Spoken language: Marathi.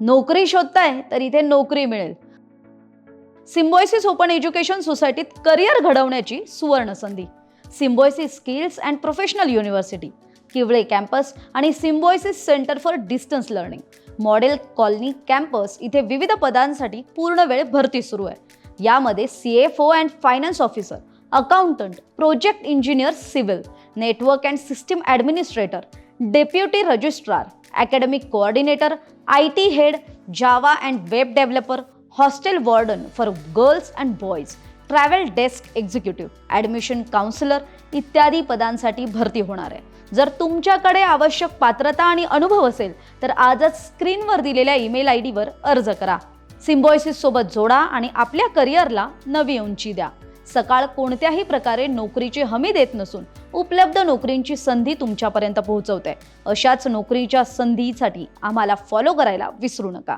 नोकरी शोधताय तर इथे नोकरी मिळेल. सिम्बॉयसिस ओपन एज्युकेशन सोसायटीत करिअर घडवण्याची सुवर्ण संधी Symbiosis skills and professional university Kiwale campus आणि Symbiosis centre for distance learning. Model colony campus इथे विविध पदांसाठी पूर्ण वेळ भरती सुरू आहे. यामध्ये C F O and finance officer accountant project engineer civil network and system administrator deputy registrar academic coordinator I T head Java and web developer hostel warden for girls and boys travel desk executive admission counsellor इत्यादी पदांसाठी भरती होणार आहे. जर तुमच्याकडे आवश्यक पात्रता आणि अनुभव असेल तर आजच स्क्रीनवर दिलेल्या ईमेल आय डीवर अर्ज करा. सिम्बॉयसिससोबत जोडा आणि आपल्या करिअरला नवी उंची द्या. सकाळ कोणत्याही प्रकारे नोकरीची हमी देत नसून उपलब्ध नोकरींची संधी तुमच्यापर्यंत पोहोचवते. अशाच नोकरीच्या संधीसाठी आम्हाला फॉलो करायला विसरू नका.